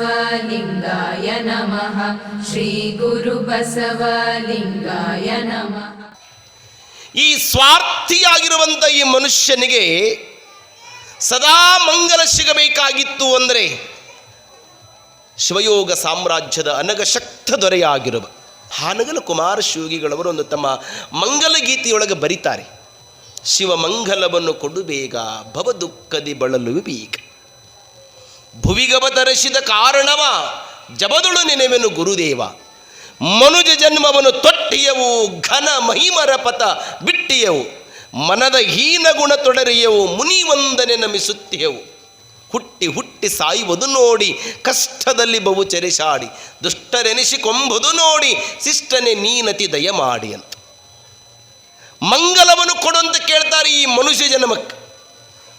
श्रीगुरुबसवलिङ्गाय नमः श्रीगुरुबसवलिङ्गाय नमः ಈ ಸ್ವಾರ್ಥಿಯಾಗಿರುವಂಥ ಈ ಮನುಷ್ಯನಿಗೆ ಸದಾ ಮಂಗಲ ಸಿಗಬೇಕಾಗಿತ್ತು ಅಂದರೆ ಶಿವಯೋಗ ಸಾಮ್ರಾಜ್ಯದ ಅನಗಶಕ್ತ ದೊರೆಯಾಗಿರುವ ಹಾನಗಲ ಕುಮಾರ ಶಿವಗಿಗಳವರು ಒಂದು ತಮ್ಮ ಮಂಗಲ ಗೀತೆಯೊಳಗೆ ಬರೀತಾರೆ ಶಿವಮಂಗಲವನ್ನು ಕೊಡು ಬೇಗ ಭವ ದುಃಖದಿ ಬಳಲು ಬೇಗ ಭುವಿಗವತರಿಸಿದ ಕಾರಣವ ಜಬದುಳು ನೆನೆವೆನು ಗುರುದೇವ. ಮನುಜ ಜನ್ಮವನ್ನು ತೊಟ್ಟಿಯವು, ಘನ ಮಹಿಮರ ಪಥ ಬಿಟ್ಟಿಯವು, ಮನದ ಹೀನ ಗುಣ ತೊಡರಿಯವು ಮುನಿವಂದನೆ ನಮಿಸುತ್ತಿಯವು. ಹುಟ್ಟಿ ಹುಟ್ಟಿ ಸಾಯುವುದು ನೋಡಿ, ಕಷ್ಟದಲ್ಲಿ ಬಹು ಚರಿಸಾಡಿ ದುಷ್ಟರೆನಿಸಿಕೊಂಬುದು ನೋಡಿ, ಶಿಷ್ಟನೆ ನೀನತಿ ದಯ ಮಾಡಿ ಅಂತ. ಮಂಗಲವನ್ನು ಕೊಡು ಕೇಳ್ತಾರೆ ಈ ಮನುಷ್ಯ ಜನ್ಮಕ್ಕೆ.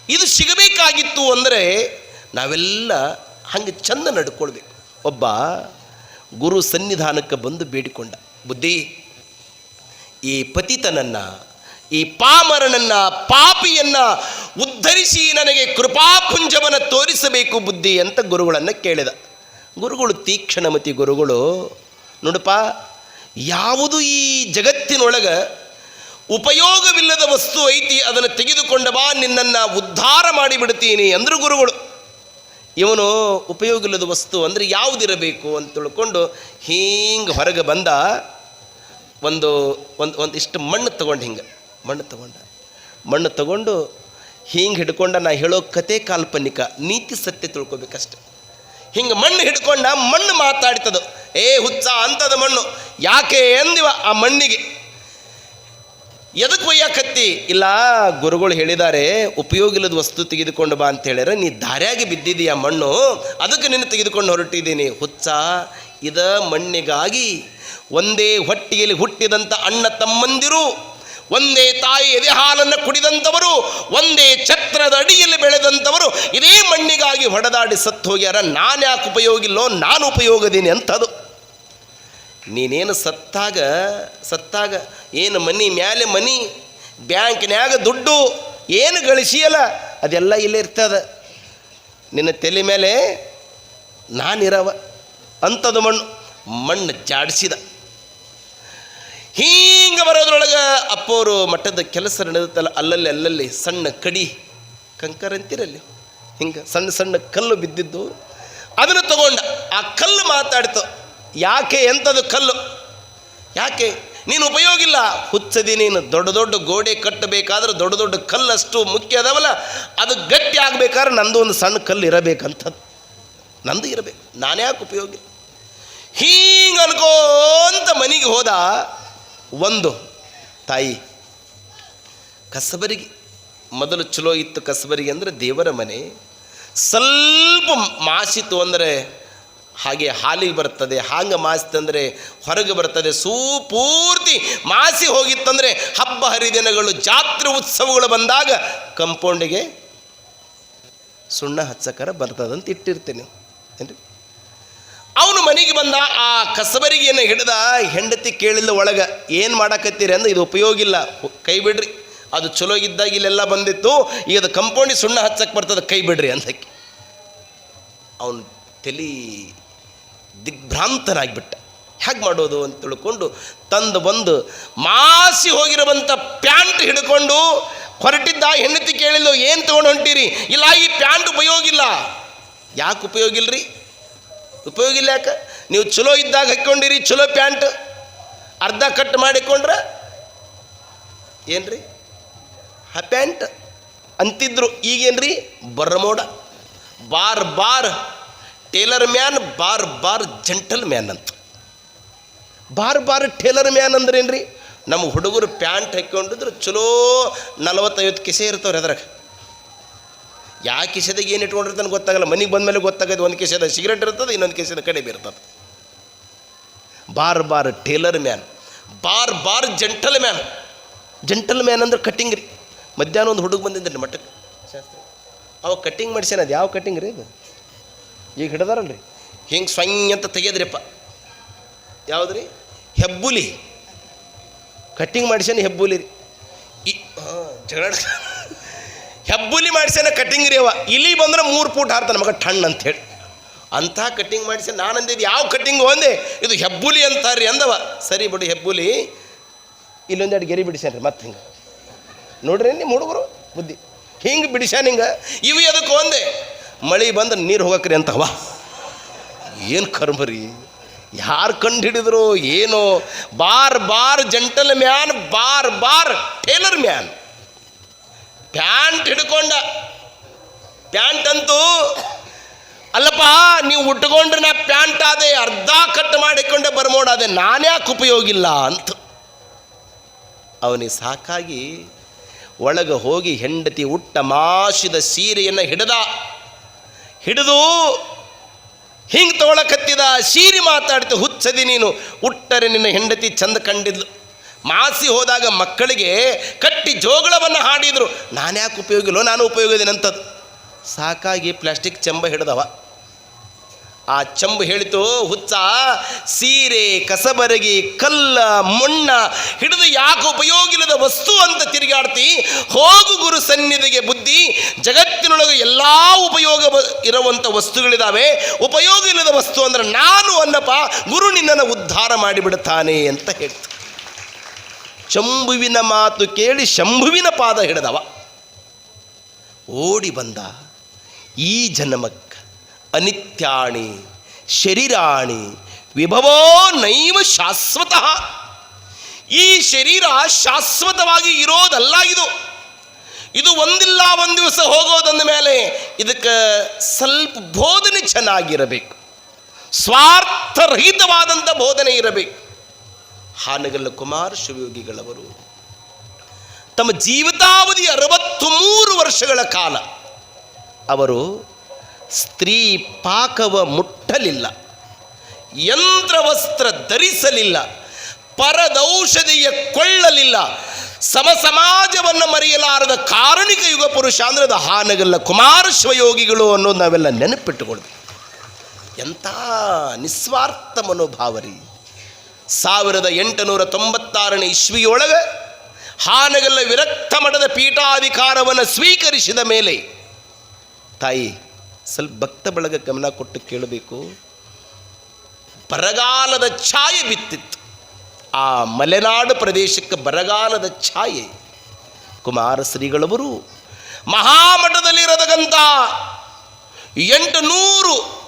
ಇದು ಸಿಗಬೇಕಾಗಿತ್ತು ಅಂದರೆ ನಾವೆಲ್ಲ ಹಂಗೆ ಚಂದ ನಡ್ಕೊಳ್ಬೇಕು. ಒಬ್ಬ ಗುರು ಸನ್ನಿಧಾನಕ್ಕೆ ಬಂದು ಬೇಡಿಕೊಂಡ. ಬುದ್ಧಿ, ಈ ಪತಿತನನ್ನು, ಈ ಪಾಮರನನ್ನು, ಪಾಪಿಯನ್ನು ಉದ್ಧರಿಸಿ ನನಗೆ ಕೃಪಾಪುಂಜವನ್ನು ತೋರಿಸಬೇಕು ಬುದ್ಧಿ ಅಂತ ಗುರುಗಳನ್ನು ಕೇಳಿದ. ಗುರುಗಳು ತೀಕ್ಷಣಮತಿ ಗುರುಗಳು, ನೋಡಪ್ಪ, ಯಾವುದು ಈ ಜಗತ್ತಿನೊಳಗೆ ಉಪಯೋಗವಿಲ್ಲದ ವಸ್ತು ಐತಿ, ಅದನ್ನು ತೆಗೆದುಕೊಂಡ ಬಾ, ನಿನ್ನನ್ನು ಉದ್ಧಾರ ಮಾಡಿಬಿಡ್ತೀನಿ ಅಂದರು ಗುರುಗಳು. ಇವನು ಉಪಯೋಗ ಇಲ್ಲದ ವಸ್ತು ಅಂದರೆ ಯಾವುದಿರಬೇಕು ಅಂತ ತಿಳ್ಕೊಂಡು ಹಿಂಗೆ ಹೊರಗೆ ಬಂದ ಒಂದು ಒಂದು ಒಂದು ಇಷ್ಟು ಮಣ್ಣು ತಗೊಂಡು ಹಿಂಗೆ, ಮಣ್ಣು ತಗೊಂಡ. ಮಣ್ಣು ತಗೊಂಡು ಹಿಂಗೆ ಹಿಡ್ಕೊಂಡ ನಾ ಹೇಳೋ ಕತೆ ಕಾಲ್ಪನಿಕ, ನೀತಿ ಸತ್ಯ ತಿಳ್ಕೊಬೇಕಷ್ಟೆ. ಹಿಂಗೆ ಮಣ್ಣು ಹಿಡ್ಕೊಂಡ ಮಣ್ಣು ಮಾತಾಡ್ತದ. ಏ ಹುಚ್ಚ ಅಂತದ ಮಣ್ಣು, ಯಾಕೆ ಎಂದಿವ ಆ ಮಣ್ಣಿಗೆ? ಎದಕ್ಕೆ ಒಯ್ಯಾಕತ್ತಿ? ಇಲ್ಲ, ಗುರುಗಳು ಹೇಳಿದ್ದಾರೆ ಉಪಯೋಗಿಲ್ಲದ ವಸ್ತು ತೆಗೆದುಕೊಂಡು ಬಾ ಅಂತ ಹೇಳಿದ್ರೆ ನೀ ದಾರಿಯಾಗಿ ಬಿದ್ದಿದೀಯ ಮಣ್ಣು? ಅದಕ್ಕೆ ನಿನ್ನ ತೆಗೆದುಕೊಂಡು ಹೊರಟಿದ್ದೀನಿ. ಹುಚ್ಚ, ಇದ ಮಣ್ಣಿಗಾಗಿ ಒಂದೇ ಹೊಟ್ಟಿಗೆಯಲ್ಲಿ ಹುಟ್ಟಿದಂಥ ಅಣ್ಣ ತಮ್ಮಂದಿರು, ಒಂದೇ ತಾಯಿ ಎದೆ ಹಾಲನ್ನು ಕುಡಿದಂಥವರು, ಒಂದೇ ಛತ್ರದ ಅಡಿಯಲ್ಲಿ ಬೆಳೆದಂಥವರು, ಇದೇ ಮಣ್ಣಿಗಾಗಿ ಹೊಡೆದಾಡಿ ಸತ್ತು ಹೋಗ್ಯಾರ. ನಾನು ಯಾಕೆ ಉಪಯೋಗಿಲ್ಲೋ, ನಾನು ಉಪಯೋಗದೀನಿ ಅಂತದು. ನೀನೇನು ಸತ್ತಾಗ ಸತ್ತಾಗ ಏನು ಮನಿ ಮ್ಯಾಲೆ ಮನಿ, ಬ್ಯಾಂಕ್ನ್ಯಾಗ ದುಡ್ಡು ಏನು ಗಳಿಸಿಯಲ್ಲ, ಅದೆಲ್ಲ ಇಲ್ಲೇ ಇರ್ತದ. ನಿನ್ನ ತಲೆ ಮೇಲೆ ನಾನಿರವ ಅಂಥದ್ದು ಮಣ್ಣು ಮಣ್ಣು ಜಾಡಿಸಿದ. ಹಿಂಗೆ ಬರೋದ್ರೊಳಗೆ ಅಪ್ಪೋರು ಮಠದ ಕೆಲಸ ನಡೆದಲ್ಲ ಅಲ್ಲಲ್ಲಿ ಅಲ್ಲಲ್ಲಿ ಸಣ್ಣ ಕಡಿ ಕಂಕರ್ ಅಂತಿರಲ್ಲಿ, ಹಿಂಗೆ ಸಣ್ಣ ಸಣ್ಣ ಕಲ್ಲು ಬಿದ್ದಿದ್ದು, ಅದನ್ನು ತಗೊಂಡ ಆ ಕಲ್ಲು ಮಾತಾಡ್ತು. ಯಾಕೆ ಎಂಥದ್ದು ಕಲ್ಲು? ಯಾಕೆ? ನೀನು ಉಪಯೋಗಿಲ್ಲ ಹುಚ್ಚದಿ ನೀನು. ದೊಡ್ಡ ದೊಡ್ಡ ಗೋಡೆ ಕಟ್ಟಬೇಕಾದ್ರೆ ದೊಡ್ಡ ದೊಡ್ಡ ಕಲ್ಲಷ್ಟು ಮುಖ್ಯ ಅದಾವಲ್ಲ, ಅದು ಗಟ್ಟಿ ಆಗಬೇಕಾದ್ರೆ ನಂದು ಒಂದು ಸಣ್ಣ ಕಲ್ಲು ಇರಬೇಕಂಥದ್ದು ನಂದು ಇರಬೇಕು. ನಾನು ಯಾಕೆ ಉಪಯೋಗ ಹೀಗೆ ಅನ್ಕೋಂತ ಮನೆಗೆ ಹೋದ ಒಂದು ತಾಯಿ. ಕಸಬರಿಗೆ. ಮೊದಲು ಚಲೋ ಇತ್ತು ಕಸಬರಿಗೆ ಅಂದರೆ ದೇವರ ಮನೆ. ಸ್ವಲ್ಪ ಮಾಸಿತು ಅಂದರೆ ಹಾಗೆ ಹಾಲಿಗೆ ಬರ್ತದೆ ಹಾಂಗೆ ಮಾಸಿತಂದರೆ ಹೊರಗೆ ಬರ್ತದೆ ಸೂಪೂರ್ತಿ ಮಾಸಿ ಹೋಗಿತ್ತಂದರೆ ಹಬ್ಬ ಹರಿದಿನಗಳು, ಜಾತ್ರೆ ಉತ್ಸವಗಳು ಬಂದಾಗ ಕಂಪೌಂಡಿಗೆ ಸುಣ್ಣ ಹಚ್ಚಕರ ಬರ್ತದಂತ ಇಟ್ಟಿರ್ತೀನಿ. ಏನ್ರಿ? ಅವನು ಮನೆಗೆ ಬಂದ, ಆ ಕಸಬರಿಗೆಯನ್ನು ಹಿಡಿದ, ಹೆಂಡತಿ ಕೇಳಿಲ್ಲ ಒಳಗೆ, ಏನು ಮಾಡಕತ್ತೀರಿ ಅಂದ್ರೆ ಇದು ಉಪಯೋಗ ಇಲ್ಲ. ಕೈ ಬಿಡ್ರಿ, ಅದು ಚಲೋ ಇದ್ದಾಗ ಇಲ್ಲೆಲ್ಲ ಬಂದಿತ್ತು, ಈಗ ಅದು ಕಂಪೌಂಡಿಗೆ ಸುಣ್ಣ ಹಚ್ಚಕ್ಕೆ ಬರ್ತದೆ, ಕೈ ಬಿಡ್ರಿ ಅಂತಕ್ಕೆ ಅವನು ತಲೆ ದಿಗ್ಭ್ರಾಂತನಾಗಿಬಿಟ್ಟ. ಹೇಗೆ ಮಾಡೋದು ಅಂತ ತಿಳ್ಕೊಂಡು ತಂದು ಬಂದು ಮಾಸಿ ಹೋಗಿರುವಂಥ ಪ್ಯಾಂಟ್ ಹಿಡ್ಕೊಂಡು ಹೊರಟಿದ್ದ ಹೆಂಡತಿ ಕೇಳಿಲ್ಲ ಏನು ತೊಗೊಂಡು ಹೊಂಟೀರಿ? ಇಲ್ಲ, ಈ ಪ್ಯಾಂಟ್ ಉಪಯೋಗಿಲ್ಲ ಯಾಕೆ ಉಪಯೋಗ ಇಲ್ಲರಿ ಉಪಯೋಗ ಇಲ್ಲ ಯಾಕೆ? ನೀವು ಚಲೋ ಇದ್ದಾಗ ಹಾಕ್ಕೊಂಡಿರಿ ಚಲೋ ಪ್ಯಾಂಟ್. ಅರ್ಧ ಕಟ್ ಮಾಡಿಕೊಂಡ್ರೆ ಏನ್ರಿ? ಆ ಪ್ಯಾಂಟ್ ಅಂತಿದ್ರು. ಈಗೇನ್ರಿ? Bermuda. Bar bar. Tailor man, bar bar gentleman ಅಂತ. ಬಾರ್ ಬಾರ್ ಟೇಲರ್ ಮ್ಯಾನ್ ಅಂದ್ರೆ ಏನ್ರಿ ನಮ್ಮ ಹುಡುಗರು ಪ್ಯಾಂಟ್ ಹಾಕ್ಕೊಂಡಿದ್ರು ಚಲೋ ನಲವತ್ತೈವತ್ತು ಕಿಸೆ ಇರ್ತಾವ್ರಿ ಅದ್ರಾಗ. ಯಾವ ಕಿಸೆದಾಗ ಏನು ಇಟ್ಕೊಂಡಿರ್ತಾನೆ ಗೊತ್ತಾಗಲ್ಲ. ಮನೆಗೆ ಬಂದಮೇಲೆ ಗೊತ್ತಾಗದು ಒಂದು ಕಿಸೆದ ಸಿಗರೇಟ್ ಇರ್ತದೆ, ಇನ್ನೊಂದು ಕಿಸೆದ ಕಡೆ ಇರ್ತದೆ bar bar tailor man, bar bar gentleman. Gentleman ಅಂದ್ರೆ ಕಟ್ಟಿಂಗ್ ರೀ. ಮಧ್ಯಾಹ್ನ ಒಂದು ಹುಡುಗ ಬಂದಿದ್ರಿ ಮಠಕ್ಕೆ ಶಾಸ್ತ್ರ ಅವ ಕಟ್ಟಿಂಗ್ ಮಾಡ್ಸ್ಯಾನ ಅದು, ಯಾವ ಕಟ್ಟಿಂಗ್ ರೀ ಇದು? ಈಗ ಹಿಡ್ದಾರಲ್ರಿ? ಹಿಂಗೆ ಸ್ವಯಂ ಅಂತ ತೆಗೆದ್ರಿಪ್ಪ. ಯಾವುದ್ರಿ? ಹೆಬ್ಬುಲಿ. ಕಟ್ಟಿಂಗ್ ಮಾಡಿಸ್ಯಾನ ಹೆಬ್ಬುಲಿ ರೀ. ಈ ಜಗಳ ಹೆಬ್ಬುಲಿ ಮಾಡಿಸ್ಯಾನ ಕಟ್ಟಿಂಗ್ ರೀ ಅವ. ಇಲ್ಲಿ ಬಂದ್ರೆ ಮೂರು ಫೂಟ್ ಹಾರ್ತಾನೆ ಮಗ ಠಣ್ ಅಂತ ಹೇಳಿ. ಅಂತಹ ಕಟ್ಟಿಂಗ್ ಮಾಡಿಸಿ ನಾನು ಅಂದಿದ್ದು ಯಾವ ಕಟ್ಟಿಂಗ್ ಒಂದೇ ಇದು ಹೆಬ್ಬುಲಿ ಅಂತಾರ್ರಿ ಅಂದವ. ಸರಿ ಬಿಡು ಹೆಬ್ಬುಲಿ. ಇಲ್ಲೊಂದೆರಡು ಗೆರಿ ಬಿಡಿಸ್ಯಾನ್ರಿ ಮತ್ತೆ ಹಿಂಗೆ. ನೋಡ್ರಿ ನಿಮ್ಮ ಹುಡುಗರು ಬುದ್ಧಿ. ಹಿಂಗೆ ಬಿಡಿಸ್ಯಾನ ಹಿಂಗೆ. ಇವು ಅದಕ್ಕೆ ಒಂದೇ ಮಳೆ ಬಂದ್ರೆ ನೀರು ಹೋಗಕ್ರಿ ಅಂತವ ಏನು ಕರ್ಮರಿ ಯಾರು ಕಂಡು ಹಿಡಿದ್ರು ಏನೋ? Bar bar gentleman, bar bar tailor man. Pant ಹಿಡ್ಕೊಂಡ. Pant ಅಂತೂ ಅಲ್ಲಪ್ಪ, ನೀವು ಉಟ್ಕೊಂಡ್ರೆ ನಾ ಪ್ಯಾಂಟ್ ಆದೆ, ಅರ್ಧ ಕಟ್ ಮಾಡಿಕೊಂಡೆ ಬರ್ಮೋಡಾದೆ ನಾನ್ಯಾಕೆ ಉಪಯೋಗಿಲ್ಲ ಅಂತ. ಅವನಿಗೆ ಸಾಕಾಗಿ ಒಳಗೆ ಹೋಗಿ ಹೆಂಡತಿ ಉಟ್ಟ ಮಾಸಿದ ಸೀರೆಯನ್ನು ಹಿಡಿದ ಹಿಡಿದು ಹಿಂಗೆ ತಗೊಳಕತ್ತಿದ, ಸೀರಿ ಮಾತಾಡ್ತು, ಹುಚ್ಚದಿ ನೀನು. ಉಟ್ಟರೆ ನಿನ್ನ ಹೆಂಡತಿ ಚಂದ ಕಂಡಿದ್ಲು. ಮಾಸಿ ಹೋದಾಗ ಮಕ್ಕಳಿಗೆ ಕಟ್ಟಿ ಜೋಗಳವನ್ನು ಹಾಡಿದ್ರು. ನಾನ್ಯಾಕೆ ಉಪಯೋಗಿಲ್ಲೋ, ನಾನು ಉಪಯೋಗಿದ್ದೀನಂಥದ್ದು ಸಾಕಾಗಿ ಪ್ಲಾಸ್ಟಿಕ್ ಚೆಂಬ ಹಿಡ್ದವ. ಆ ಚಂಬು ಹೇಳಿತು, ಹುಚ್ಚ, ಸೀರೆ, ಕಸಬರಗಿ, ಕಲ್ಲ, ಮಣ್ಣ, ಹಿಡಿದು ಯಾಕೆ ಉಪಯೋಗಿಲ್ಲದ ವಸ್ತು ಅಂತ ತಿರುಗಾಡ್ತಿ, ಹೋಗು ಗುರು ಸನ್ನಿಧಿಗೆ ಬುದ್ಧಿ, ಜಗತ್ತಿನೊಳಗೆ ಎಲ್ಲ ಉಪಯೋಗ ಇರುವಂಥ ವಸ್ತುಗಳಿದ್ದಾವೆ ಉಪಯೋಗ ಇಲ್ಲದ ವಸ್ತು ಅಂದರೆ ನಾನು ಅನ್ನಪ್ಪ, ಗುರು ನಿನ್ನನ್ನು ಉದ್ಧಾರ ಮಾಡಿಬಿಡುತ್ತಾನೆ ಅಂತ ಹೇಳ್ತು. ಶಂಭುವಿನ ಮಾತು ಕೇಳಿ ಶಂಭುವಿನ ಪಾದ ಹಿಡಿದವ. ಓಡಿ ಬಂದ, ಈ ಜನ್ಮಕ್ಕ ಅನಿತ್ಯಾಣಿ, ಶರೀರಾಣಿ, ವಿಭವೋ ನೈವ ಶಾಶ್ವತಃ. ಈ ಶರೀರ ಶಾಶ್ವತವಾಗಿ ಇರೋದಲ್ಲ ಇದು. ಇದು ಒಂದಿಲ್ಲ, ಒಂದು ದಿವಸ ಹೋಗೋದಂದ ಮೇಲೆ ಇದಕ್ಕೆ ಸ್ವಲ್ಪ ಬೋಧನೆ ಚೆನ್ನಾಗಿರಬೇಕು. ಸ್ವಾರ್ಥರಹಿತವಾದಂಥ ಬೋಧನೆ ಇರಬೇಕು. ಹಾನಗಲ್ಲ ಕುಮಾರ್ ಶಿವಯೋಗಿಗಳವರು, ತಮ್ಮ ಜೀವಿತಾವಧಿ ಅರವತ್ತು ಮೂರು ವರ್ಷಗಳ ಕಾಲ ಅವರು ಸ್ತ್ರೀ ಪಾಕವ ಮುಟ್ಟಲಿಲ್ಲ. ಯಂತ್ರವಸ್ತ್ರ ಧರಿಸಲಿಲ್ಲ. ಪರದೌಷಧಿಯ ಕೊಳ್ಳಲಿಲ್ಲ. ಸಮ ಸಮಾಜವನ್ನು ಮರೆಯಲಾರದ ಕಾರಣಿಕ ಯುಗ ಪುರುಷ ಅಂದ್ರೆ ಅದು ಹಾನಗಲ್ಲ, ಕುಮಾರ ಅನ್ನೋದು ನಾವೆಲ್ಲ ನೆನಪಿಟ್ಟುಕೊಳ್ಬೇಕು ಎಂಥ ನಿಸ್ವಾರ್ಥ ಮನೋಭಾವರಿ. ಸಾವಿರದ ಎಂಟುನೂರ ತೊಂಬತ್ತಾರನೇ ಇಸ್ವಿಯೊಳಗೆ ಹಾನಗಲ್ಲ ವಿರಕ್ತ ಮಠದ ಪೀಠಾಧಿಕಾರವನ್ನು ಸ್ವೀಕರಿಸಿದ ಮೇಲೆ, ತಾಯಿ ಸ್ವಲ್ಪ ಭಕ್ತ ಬಳಗ ಗಮನ ಕೊಟ್ಟು ಕೇಳಬೇಕು. ಬರಗಾಲದ ಛಾಯೆ ಬಿತ್ತಿತ್ತು. ಆ ಮಲೆನಾಡು ಪ್ರದೇಶಕ್ಕೆ ಬರಗಾಲದ ಛಾಯೆ. ಕುಮಾರ ಶ್ರೀಗಳವರು ಮಹಾಮಠದಲ್ಲಿರತಕ್ಕಂಥ ಎಂಟು ನೂರು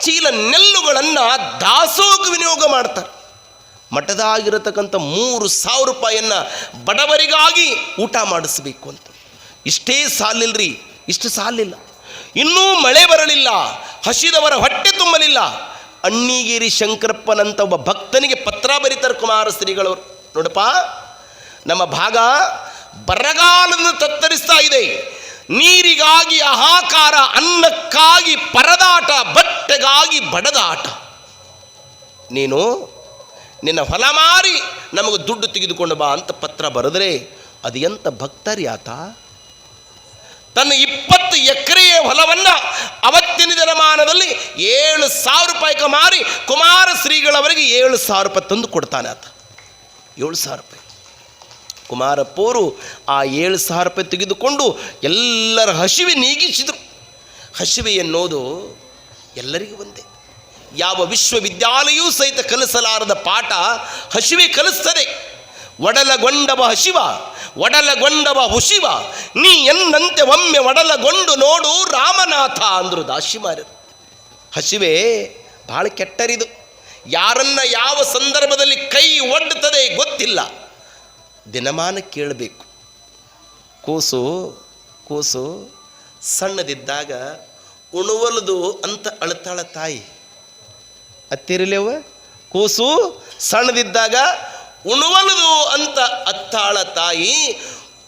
ಚೀಲ ನೆಲ್ಲುಗಳನ್ನು ದಾಸೋಗ ವಿನಿಯೋಗ ಮಾಡ್ತಾರೆ. ಮಠದಾಗಿರತಕ್ಕಂಥ ಮೂರು ಸಾವಿರ ರೂಪಾಯಿಯನ್ನು ಬಡವರಿಗಾಗಿ ಊಟ ಮಾಡಿಸ್ಬೇಕು ಅಂತ. ಇಷ್ಟೇ ಸಾಲಿಲ್ರಿ, ಇಷ್ಟು ಸಾಲಿಲ್ಲ. ಇನ್ನೂ ಮಳೆ ಬರಲಿಲ್ಲ, ಹಸಿದವರ ಹೊಟ್ಟೆ ತುಂಬಲಿಲ್ಲ. ಅಣ್ಣಿಗಿರಿ ಶಂಕರಪ್ಪನಂತ ಒಬ್ಬ ಭಕ್ತನಿಗೆ ಪತ್ರ ಬರೀತಾರೆ ಕುಮಾರ ಶ್ರೀಗಳವರು. ನೋಡಪ್ಪ, ನಮ್ಮ ಭಾಗ ಬರಗಾಲದಿಂದ ತತ್ತರಿಸ್ತಾ ಇದೆ. ನೀರಿಗಾಗಿ ಆಹಾಕಾರ ಅನ್ನಕ್ಕಾಗಿ ಪರದಾಟ, ಬಟ್ಟೆಗಾಗಿ ಬಡದಾಟ. ನೀನು ನಿನ್ನ ಹೊಲ ಮಾರಿ ನಮಗೆ ದುಡ್ಡು ತೆಗೆದುಕೊಂಡು ಬಾ ಅಂತ ಪತ್ರ ಬರೆದ್ರೆ ಅದು ಎಂಥ ಆತ? ತನ್ನ ಇಪ್ಪತ್ತು ಎಕರೆಯ ಹೊಲವನ್ನು ಅವತ್ತಿನ ದಿನಮಾನದಲ್ಲಿ ಏಳು ಸಾವಿರ ರೂಪಾಯಿಗೆ ಮಾರಿ ಕುಮಾರ ಶ್ರೀಗಳವರಿಗೆ ಏಳು ಸಾವಿರ ರೂಪಾಯಿ ತಂದು ಕೊಡ್ತಾನೆ ಆತ. ಏಳು ಸಾವಿರ ರೂಪಾಯಿ. ಕುಮಾರಪ್ಪವರು ಆ ಏಳು ಸಾವಿರ ರೂಪಾಯಿ ತೆಗೆದುಕೊಂಡು ಎಲ್ಲರ ಹಸಿವೆ ನೀಗಿಸಿದರು. ಹಸಿವೆ ಎನ್ನುವುದು ಎಲ್ಲರಿಗೂ ಒಂದೇ. ಯಾವ ವಿಶ್ವವಿದ್ಯಾಲಯವೂ ಸಹಿತ ಕಲಿಸಲಾರದ ಪಾಠ ಹಸಿವೆ ಕಲಿಸ್ತದೆ. ಒಡಲಗೊಂಡವ ಹಸಿವ ಒಡಲಗೊಂಡವ ಹುಶಿವ ನೀ ಎಂದಂತೆ ಒಮ್ಮೆ ಒಡಲಗೊಂಡು ನೋಡು ರಾಮನಾಥ ಅಂದರು ದಾಶಿಮಾರರು ಹಸಿವೆ, ಭಾಳ ಕೆಟ್ಟರಿದು. ಯಾರನ್ನ ಯಾವ ಸಂದರ್ಭದಲ್ಲಿ ಕೈ ಒಡ್ಡುತ್ತದೆ ಗೊತ್ತಿಲ್ಲ. ದಿನಮಾನ ಕೇಳಬೇಕು. ಕೂಸು ಕೂಸು, ಸಣ್ಣದಿದ್ದಾಗ ಉಣುವಲದು ಅಂತ ಅಳತಾಳ ತಾಯಿ. ಅತ್ತಿರಲೇವ ಕೂಸು, ಸಣ್ಣದಿದ್ದಾಗ ಉಣುವಲದು ಅಂತ ಅತ್ತಾಳ ತಾಯಿ,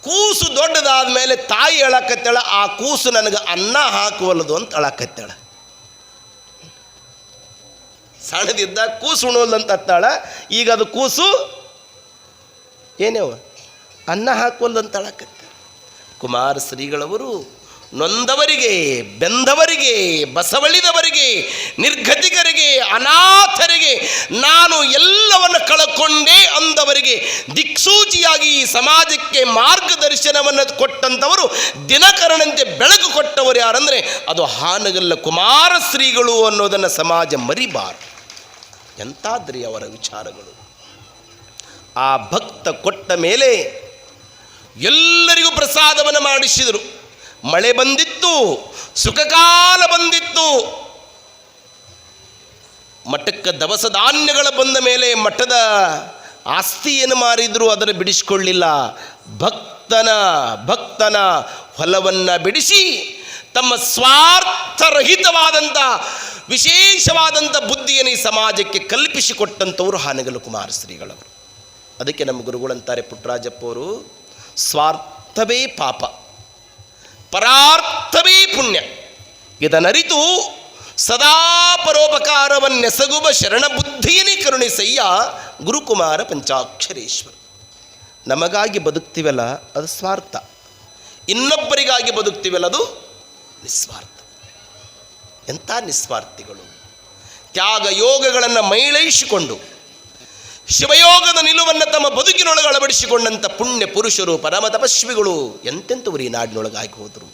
ಕೂಸು ದೊಡ್ಡದಾದ ಮೇಲೆ ತಾಯಿ ಅಳಕತ್ತಾಳ ಆ ಕೂಸು ನನಗೆ ಅನ್ನ ಹಾಕುವಲ್ದು ಅಂತ ಅಳಕತ್ತಾಳ ಸಣ್ಣದಿದ್ದ ಕೂಸು ಉಣವಲ್ದು ಅಂತ ಅತ್ತಾಳ, ಈಗ ಅದು ಕೂಸು ಏನೇವ ಅನ್ನ ಹಾಕುವಲ್ದು ಅಂತ ಅಳಕತ್ತ ಕುಮಾರ ಶ್ರೀಗಳವರು ನೊಂದವರಿಗೆ, ಬೆಂದವರಿಗೆ, ಬಸವಳಿದವರಿಗೆ, ನಿರ್ಗತಿಕರಿಗೆ, ಅನಾಥರಿಗೆ, ನಾನು ಎಲ್ಲವನ್ನು ಕಳಕೊಂಡೇ ಅಂದವರಿಗೆ, ದಿಕ್ಸೂಚಿಯಾಗಿ ಸಮಾಜಕ್ಕೆ ಮಾರ್ಗದರ್ಶನವನ್ನು ಕೊಟ್ಟಂಥವರು ದಿನಕರಣಂತೆ ಬೆಳಕು ಕೊಟ್ಟವರು ಯಾರಂದರೆ, ಅದು ಹಾನಗಲ್ಲ ಕುಮಾರ ಶ್ರೀಗಳು ಅನ್ನೋದನ್ನು ಸಮಾಜ ಮರಿಬಾರದು. ಎಂತಾದ್ರಿ ಅವರ ವಿಚಾರಗಳು? ಆ ಭಕ್ತ ಕೊಟ್ಟ ಮೇಲೆ ಎಲ್ಲರಿಗೂ ಪ್ರಸಾದವನ್ನು ಮಾಡಿಸಿದರು. ಮಳೆ ಬಂದಿತ್ತು, ಸುಖಕಾಲ ಬಂದಿತ್ತು. ಮಠಕ್ಕೆ ದವಸ ಧಾನ್ಯಗಳು ಬಂದ ಮೇಲೆ ಮಠದ ಆಸ್ತಿ ಏನು ಮಾರಿದ್ರು ಅದನ್ನು ಬಿಡಿಸಿಕೊಳ್ಳಿಲ್ಲ. ಭಕ್ತನ ಭಕ್ತನ ಹೊಲವನ್ನು ಬಿಡಿಸಿ, ತಮ್ಮ ಸ್ವಾರ್ಥರಹಿತವಾದಂಥ ವಿಶೇಷವಾದಂಥ ಬುದ್ಧಿಯನ್ನು ಈ ಸಮಾಜಕ್ಕೆ ಕಲ್ಪಿಸಿಕೊಟ್ಟಂಥವ್ರು ಹಾನಗಲು ಕುಮಾರ ಶ್ರೀಗಳವರು. ಅದಕ್ಕೆ ನಮ್ಮ ಗುರುಗಳಂತಾರೆ ಪುಟ್ಟರಾಜಪ್ಪ ಅವರು, ಸ್ವಾರ್ಥವೇ ಪಾಪ. ಪರಾರ್ಥವೇ ಪುಣ್ಯ. ಇದನರಿತು ಸದಾ ಪರೋಪಕಾರವನ್ನೆಸಗುವ ಶರಣ ಬುದ್ಧಿಯನೇ ಕರುಣಿಸಯ್ಯ ಗುರುಕುಮಾರ ಪಂಚಾಕ್ಷರೇಶ್ವರ. ನಮಗಾಗಿ ಬದುಕ್ತಿವಲ್ಲ ಅದು ಸ್ವಾರ್ಥ. ಇನ್ನೊಬ್ಬರಿಗಾಗಿ ಬದುಕ್ತಿವಲ್ಲ ಅದು ನಿಸ್ವಾರ್ಥ. ಎಂಥ ನಿಸ್ವಾರ್ಥಿಗಳು. ತ್ಯಾಗ ಯೋಗಗಳನ್ನು ಮೈಳೈಸಿಕೊಂಡು ಶಿವಯೋಗದ ನಿಲುವನ್ನು ತಮ್ಮ ಬದುಕಿನೊಳಗೆ ಅಳವಡಿಸಿಕೊಂಡಂಥ ಪುಣ್ಯ ಪುರುಷರು ಪರಮ ತಪಸ್ವಿಗಳು ಎಂತೆಂಥವ್ರು ಈ ನಾಡಿನೊಳಗಾಗಿ ಹೋದರು.